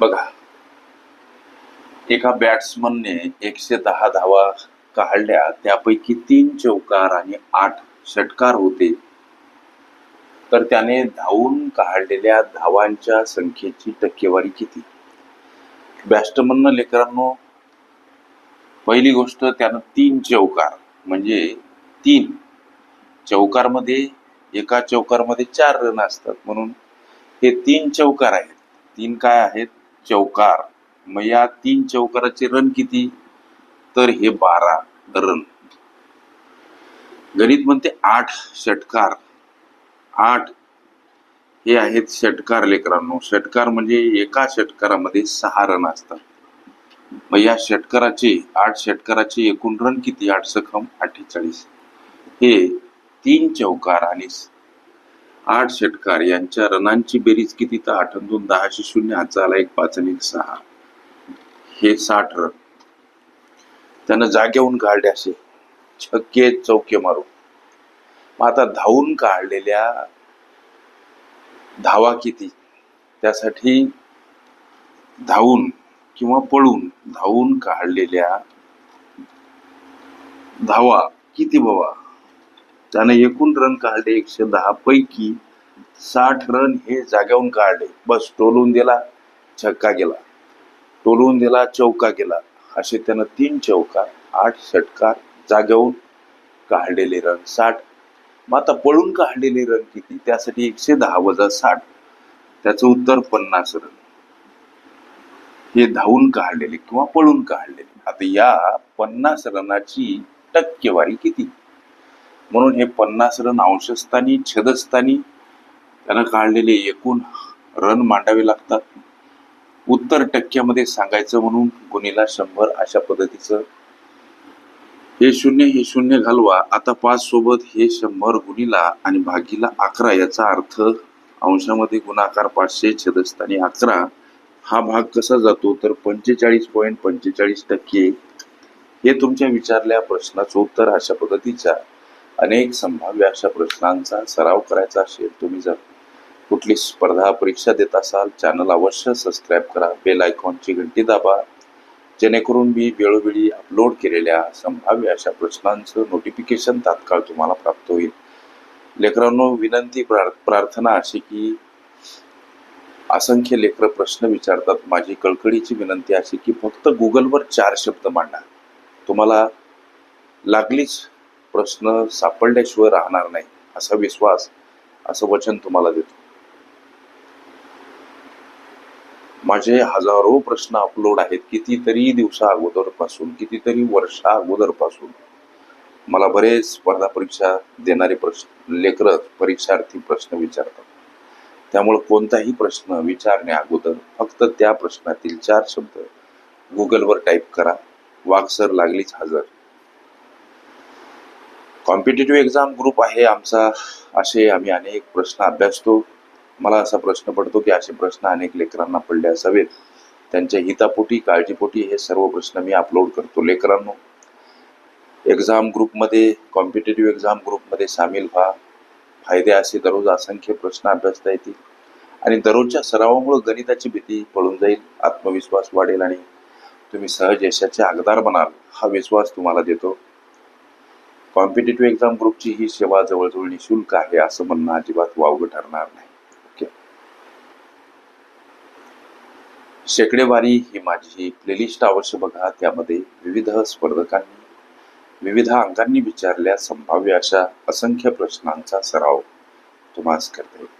बघा. एका बॅट्समनने एकशे दहा धावा काढल्या. त्यापैकी तीन चौकार आणि आठ षटकार होते. तर त्याने धावून काढलेल्या धावांच्या संख्येची टक्केवारी किती? बॅट्समननं लेकरांनो पहिली गोष्ट त्यानं तीन चौकार म्हणजे तीन चौकारमध्ये एका चौकारमध्ये चार रन असतात. म्हणून हे तीन चौकार आहेत. तीन काय आहेत? चौकार. मग या तीन चौकाराचे रन किती? तर हे बारा रन गणित म्हणते आठ षटकार. आठ हे आहेत षटकार लेकरांनो. षटकार म्हणजे एका षटकारामध्ये सहा रन असतात. मग या षटकाराचे आठ षटकाराचे एकूण रन किती? आठ सखम अठ्ठेचाळीस. हे तीन चौकार आणि आठ षटकार यांच्या रनांची बेरीज किती? तर आठ दोन दहाशे शून्य हातचा आला एक पाच आणि एक सहा. हे साठ रन. त्यानं जागेहून काढले असे. छक्के चौके मारून. मग आता धावून काढलेल्या धावा किती? त्यासाठी धावून किंवा पळून धावून काढलेल्या धावा किती बाबा? त्यानं एकूण रन काढले एकशे दहा पैकी साठ रन हे जाग्याहून काढले. बस टोलून दिला छक्का गेला टोलून दिला चौका गेला असे त्यानं तीन चौका आठ षटकार जाग्याहून काढलेले रन साठ. मग आता पळून काढलेले रन किती? त्यासाठी एकशे दहा वजा साठ. त्याचं उत्तर पन्नास रन हे धावून काढलेले किंवा पळून काढलेले. आता या पन्नास रनाची टक्केवारी किती? म्हणून हे पन्नास रन अंशस्थानी छदस्थानी त्यानं काढलेले एकूण रन मांडावे लागतात. उत्तर टक्क्यामध्ये सांगायचं म्हणून गुणीला शंभर अशा पद्धतीचं. हे शून्य हे शून्य घालवा. आता पाच सोबत हे शंभर गुणीला आणि भागीला अकरा याचा अर्थ अंशामध्ये गुणाकार पाचशे छदस्थानी अकरा. हा भाग कसा जातो? तर पंचेचाळीस पॉईंट पंचेचाळीस टक्के. हे तुमच्या विचारल्या प्रश्नाचं उत्तर अशा पद्धतीच्या. अनेक संभाव्य अशा प्रश्नांचा सराव करायचा असेल तुम्ही जर कुठली स्पर्धा परीक्षा देत असाल चॅनल अवश्य सबस्क्राईब करा बेल आयकॉनची घंटी दाबा जेणेकरून मी वेळोवेळी अपलोड केलेल्या संभाव्य अशा प्रश्नांचं नोटिफिकेशन तात्काळ तुम्हाला प्राप्त होईल. लेकरांनो विनंती प्रार प्रार्थना अशी की असंख्य लेकर प्रश्न विचारतात. माझी कळकळीची विनंती अशी की फक्त गुगलवर चार शब्द मांडा. तुम्हाला लागलीच प्रश्न सापडल्याशिवाय राहणार नाही असा विश्वास असं वचन तुम्हाला देतो. माझे हजारो प्रश्न अपलोड आहेत कितीतरी दिवसा अगोदरपासून कितीतरी वर्षा अगोदरपासून. मला बरेच स्पर्धा परीक्षा देणारे प्रश्न लेकर परीक्षार्थी प्रश्न विचारतात. त्यामुळे कोणताही प्रश्न विचारण्या अगोदर फक्त त्या प्रश्नातील चार शब्द गुगलवर टाईप करा. वाघसर लागलीच हजर. कॉम्पिटेटिव्ह एक्झाम ग्रुप आहे आमचा. असे आम्ही अनेक प्रश्न अभ्यासतो. मला असा प्रश्न पडतो की असे प्रश्न अनेक लेकरांना पडले असावेत. त्यांच्या हितापोटी काळजीपोटी हे सर्व प्रश्न मी अपलोड करतो लेकरांनो. एक्झाम ग्रुपमध्ये कॉम्पिटेटिव्ह एक्झाम ग्रुपमध्ये सामील व्हा. फायदे असे दररोज असंख्य प्रश्न अभ्यासता येतील. आणि दररोजच्या सरावामुळे गणिताची भीती पळून जाईल आत्मविश्वास वाढेल आणि तुम्ही सहज यशाचे आगदार बनाल हा विश्वास तुम्हाला देतो. कॉम्पिटेटिव्ह एक्झाम ग्रुपची ही सेवा जवळजवळ निशुल्क आहे असं म्हणणं अजिबात वावगं ठरणार नाही. ओके. शेकडेवारी ही माझी प्लेलिस्ट अवश्य बघा. त्यामध्ये विविध स्पर्धकांनी विविध अंगांनी विचारल्या संभाव्य अशा असंख्य प्रश्नांचा सराव तुम्हास करता येईल.